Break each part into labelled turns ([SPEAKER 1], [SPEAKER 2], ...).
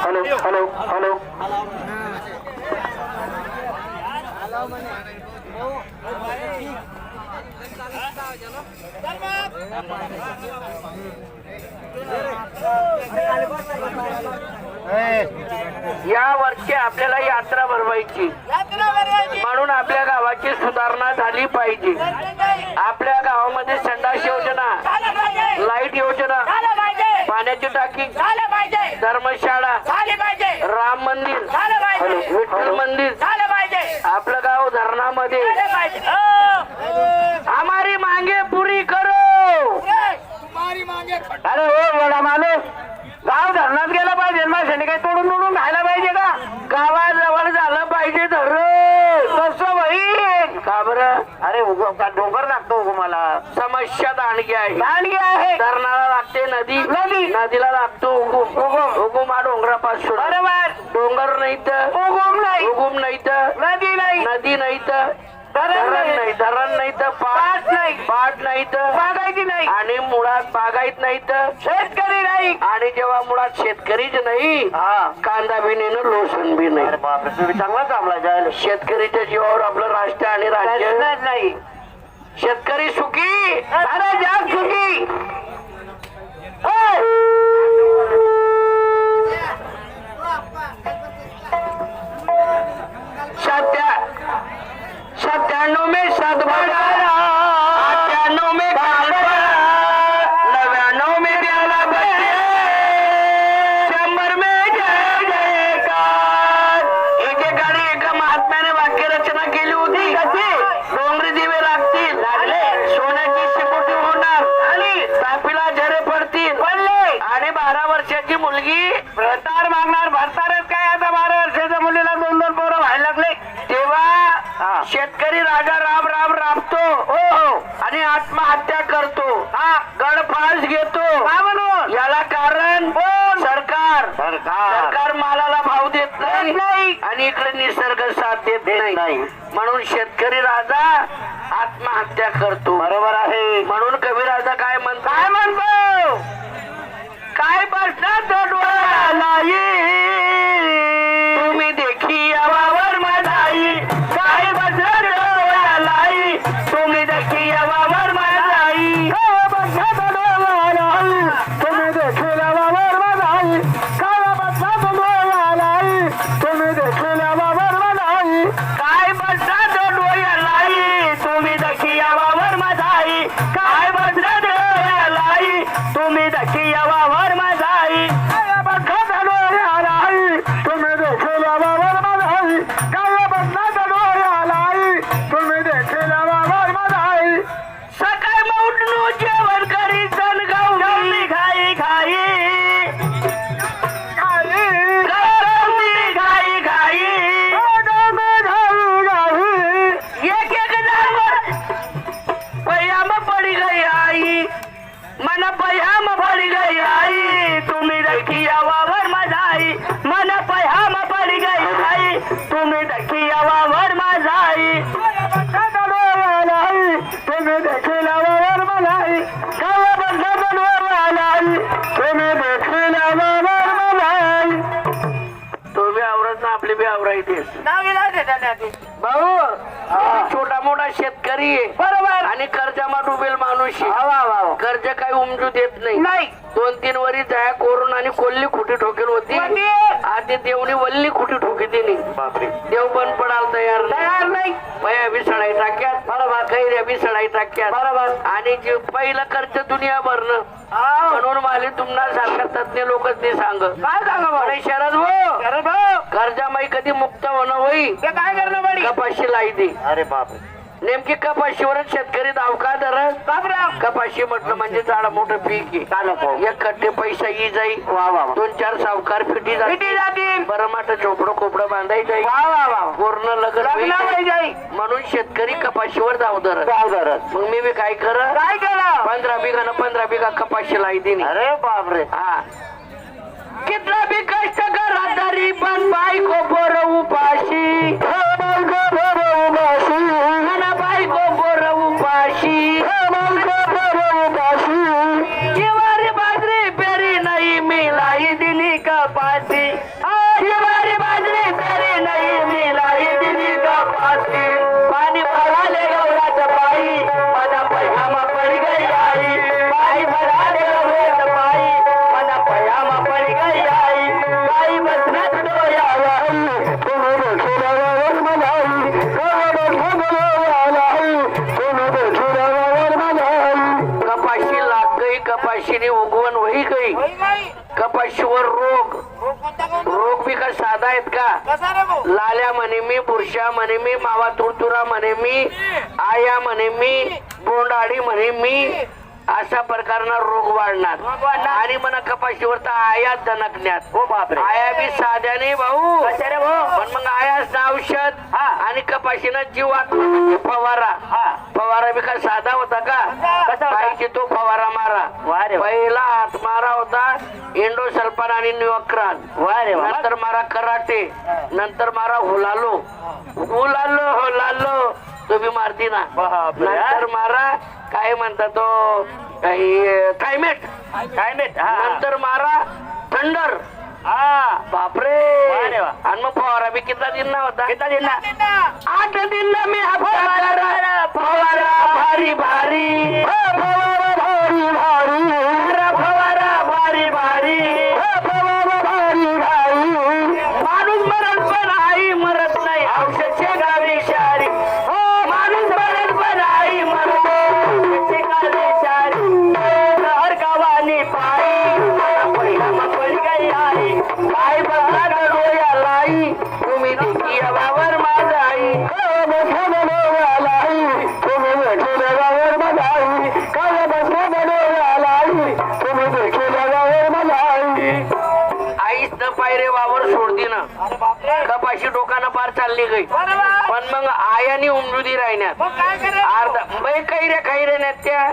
[SPEAKER 1] Hello hello hello ચાલો
[SPEAKER 2] या वर्षी आपल्याला यात्रा भरवायची. म्हणून आपल्या गावाची सुधारणा झाली पाहिजे. आपल्या गावामध्ये संडास योजना लाइट योजना पाण्याची टाकी धर्मशाळा राम मंदिर विठ्ठल मंदिर आपलं गाव धरणामध्ये हमारी मांगे पुरी करो
[SPEAKER 1] अरे हो वडा माणूस गाव धरणात गेला पाहिजे माशाने काही तोडून तोडून खायला पाहिजे का
[SPEAKER 2] गावाजवळ झालं पाहिजे धरण
[SPEAKER 1] कसं होईल
[SPEAKER 2] का बरं
[SPEAKER 1] अरे उगो- का डोंगर लागतो उगो मला
[SPEAKER 2] समस्या दांडगी आहे.
[SPEAKER 1] दांडगी आहे.
[SPEAKER 2] धरणाला लागते नदी.
[SPEAKER 1] नदी.
[SPEAKER 2] नदीला लागतो उगुम.
[SPEAKER 1] उगुम.
[SPEAKER 2] उगुम हा डोंगरापासून.
[SPEAKER 1] बरोबर.
[SPEAKER 2] डोंगर नाही तर
[SPEAKER 1] उगम नाही.
[SPEAKER 2] उगुम नाही तर
[SPEAKER 1] नदी नाही.
[SPEAKER 2] नदी नाही तर
[SPEAKER 1] धरण नाही.
[SPEAKER 2] धरण नाही तर पाट
[SPEAKER 1] नाही.
[SPEAKER 2] पाट नाही तर
[SPEAKER 1] बागायती नाही.
[SPEAKER 2] आणि मुळात बागायत नाही तर
[SPEAKER 1] शेतकरी नाही.
[SPEAKER 2] आणि जेव्हा मुळात शेतकरीच नाही
[SPEAKER 1] हा.
[SPEAKER 2] कांदा बी नाही लोसन बी नाही.
[SPEAKER 1] चांगला चांगला जायला
[SPEAKER 2] शेतकरीच्या जीवावर आपलं राष्ट्र आणि राज्य
[SPEAKER 1] नाही.
[SPEAKER 2] शेतकरी सुखी
[SPEAKER 1] सारा जग सुखी.
[SPEAKER 2] शेतकरी राजा राम राम राबतो. हो हो. आणि आत्महत्या करतो. हा. गडफास घेतो.
[SPEAKER 1] का म्हणून.
[SPEAKER 2] याला कारण कोण सरकार.
[SPEAKER 1] सरकार.
[SPEAKER 2] मालाला भाव देत नाही.
[SPEAKER 1] नाही.
[SPEAKER 2] आणि इकडे निसर्ग साथ देत नाही.
[SPEAKER 1] नाही.
[SPEAKER 2] म्हणून शेतकरी राजा आत्महत्या करतो.
[SPEAKER 1] बरोबर आहे.
[SPEAKER 2] म्हणून कवी राजा काय म्हणतो?
[SPEAKER 1] काय म्हणतो?
[SPEAKER 2] काय बसतात डोळ्याला
[SPEAKER 1] me
[SPEAKER 2] daqui a uau आपली बी आवरायची भाऊ छोटा मोठा शेतकरी आहे.
[SPEAKER 1] बरोबर.
[SPEAKER 2] आणि कर्जामा डुबेल माणूस आहे. कर्ज काही उमजू देत नाही.
[SPEAKER 1] नाही.
[SPEAKER 2] दोन तीन वरी जाया कोरून आणि कोल्ली खुटी ठोकेल होती.
[SPEAKER 1] होती.
[SPEAKER 2] आधी देवणी वल्ली खुटी ठोकी दिली देव पण पडाल तयार नाही.
[SPEAKER 1] तयार नाही.
[SPEAKER 2] पया बिसडाई टाक्यात. बरोबर. कैऱ्या बिसडाई टाक्यात.
[SPEAKER 1] बरोबर.
[SPEAKER 2] आणि जे पहिलं कर्ज दुनिया भरणं. म्हणून माले तुम्हाला सारखा तज्ञ लोकच ते सांग.
[SPEAKER 1] काय सांगा?
[SPEAKER 2] अरे शरद भाऊ.
[SPEAKER 1] अरे भाऊ.
[SPEAKER 2] कर्जामाई कधी मुक्त होणं होई?
[SPEAKER 1] काय करणं
[SPEAKER 2] कपाशी लाई दे.
[SPEAKER 1] अरे बापरे.
[SPEAKER 2] नेमकी कपाशीवरच शेतकरी दावका धरत
[SPEAKER 1] बापराव
[SPEAKER 2] कपाशी म्हटलं म्हणजे झाड मोठं पीक आहे. एक कट्टे पैसा ही जाई.
[SPEAKER 1] वा वा.
[SPEAKER 2] दोन चार सावकार फिटी
[SPEAKER 1] जातील.
[SPEAKER 2] बरं माठ चोपडं कोपडं बांधाय जाई
[SPEAKER 1] वा वा वा.
[SPEAKER 2] पूर्ण लग्न. म्हणून शेतकरी कपाशीवर धाव धरत
[SPEAKER 1] गाव धरत
[SPEAKER 2] मग मी बी काय कर?
[SPEAKER 1] काय केलं?
[SPEAKER 2] पंधरा बिघा ना पंधरा बिघा कपाशी लाई दिली
[SPEAKER 1] अरे बापरे.
[SPEAKER 2] हा. कितना बी कष्ट करा तरी पण बायको पोर उपाशी. कपाशीवर रोग.
[SPEAKER 3] रोग
[SPEAKER 2] बी का साधा आहेत का? लाल्या म्हणे मी बुरशा म्हणे मी मावा तुरतुरा म्हणे मी आया म्हणे मी बोंडाळी म्हणे मी अशा प्रकारना रोग वाढणार. आणि म्हणा कपाशीवर तर आया दणकण्यात.
[SPEAKER 1] हो बापरे.
[SPEAKER 2] आया बी साध्या नाही भाऊ. पण मग आयाच औषध
[SPEAKER 1] हा.
[SPEAKER 2] आणि कपाशीनं जीवात फवारा.
[SPEAKER 1] हा.
[SPEAKER 2] फवारा बी काय साधा होता का
[SPEAKER 1] कसा होता?
[SPEAKER 2] पाहिजे तो फवारा मारा
[SPEAKER 1] वा रे वा.
[SPEAKER 2] पहिला हात मारा होता इंडो सल्फान आणि
[SPEAKER 1] वा.
[SPEAKER 2] नंतर मारा कराटे नंतर मारा हुलालो. हुलालो हुलालो. तो बी मारती ना. नंतर मारा काय म्हणता तो? काही थायमेट.
[SPEAKER 1] हा.
[SPEAKER 2] नंतर मारा थंडर.
[SPEAKER 1] हा.
[SPEAKER 2] बापरे.
[SPEAKER 1] वा रे वा.
[SPEAKER 2] आणि मग फवारा बी किती दिन होता?
[SPEAKER 1] किती दिन ना
[SPEAKER 2] आठ दिन मी. फवारा पायरे वावर सोडती ना. कपाशी डोकानं पार चालली गई. पण मग आयानी उमजुदी राहण्यात
[SPEAKER 3] मग
[SPEAKER 2] अर्धा बाई कैऱ्या खैऱ्या नाहीत त्या.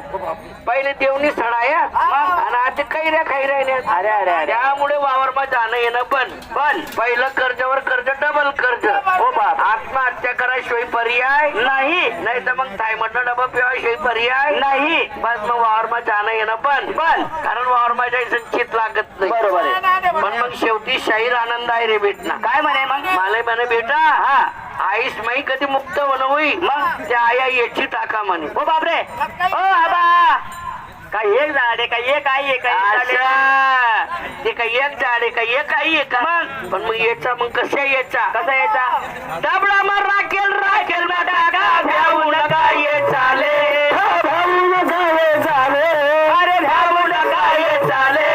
[SPEAKER 2] पहिले देवणी सडाया आणि आता कैऱ्या खैऱ्या नाहीत
[SPEAKER 1] अरे अरे अरे.
[SPEAKER 2] त्यामुळे वावरमा जाणं येणं पण पण पहिलं कर्जावर कर्ज डबल कर्ज.
[SPEAKER 1] हो बाप.
[SPEAKER 2] आत्महत्या कराशिवाय पर्याय
[SPEAKER 1] नाही.
[SPEAKER 2] नाही. तर मग थायमधनं डबा पिवाशिवाय पर्याय
[SPEAKER 1] नाही.
[SPEAKER 2] बस मग वावरमा जाणं येणं पण
[SPEAKER 1] पण
[SPEAKER 2] कारण वावरमा जायचं चित लागत नाही
[SPEAKER 1] बरोबर आहे
[SPEAKER 2] पण मग शेवटी शाहीर आनंद आहे रे भेटना
[SPEAKER 1] काय म्हणे मग?
[SPEAKER 2] मला म्हणे बेटा
[SPEAKER 1] हा.
[SPEAKER 2] आईस माई कधी मुक्त होईल मग? त्या आया याची टाका म्हणे.
[SPEAKER 1] हो बापरे. ओ आबा. काय एक झाड आहे काय एक आई आहे
[SPEAKER 2] ते काय एक झाड आहे का एक आई आहे का?
[SPEAKER 1] मग?
[SPEAKER 2] पण मग याचा मग कशा याचा?
[SPEAKER 1] कसा यायचा
[SPEAKER 2] डबडा मग राखेल राखेल नका ये चाले. भ्याऊ नका ये चाले. अरे भ्याऊ नका ये चाले.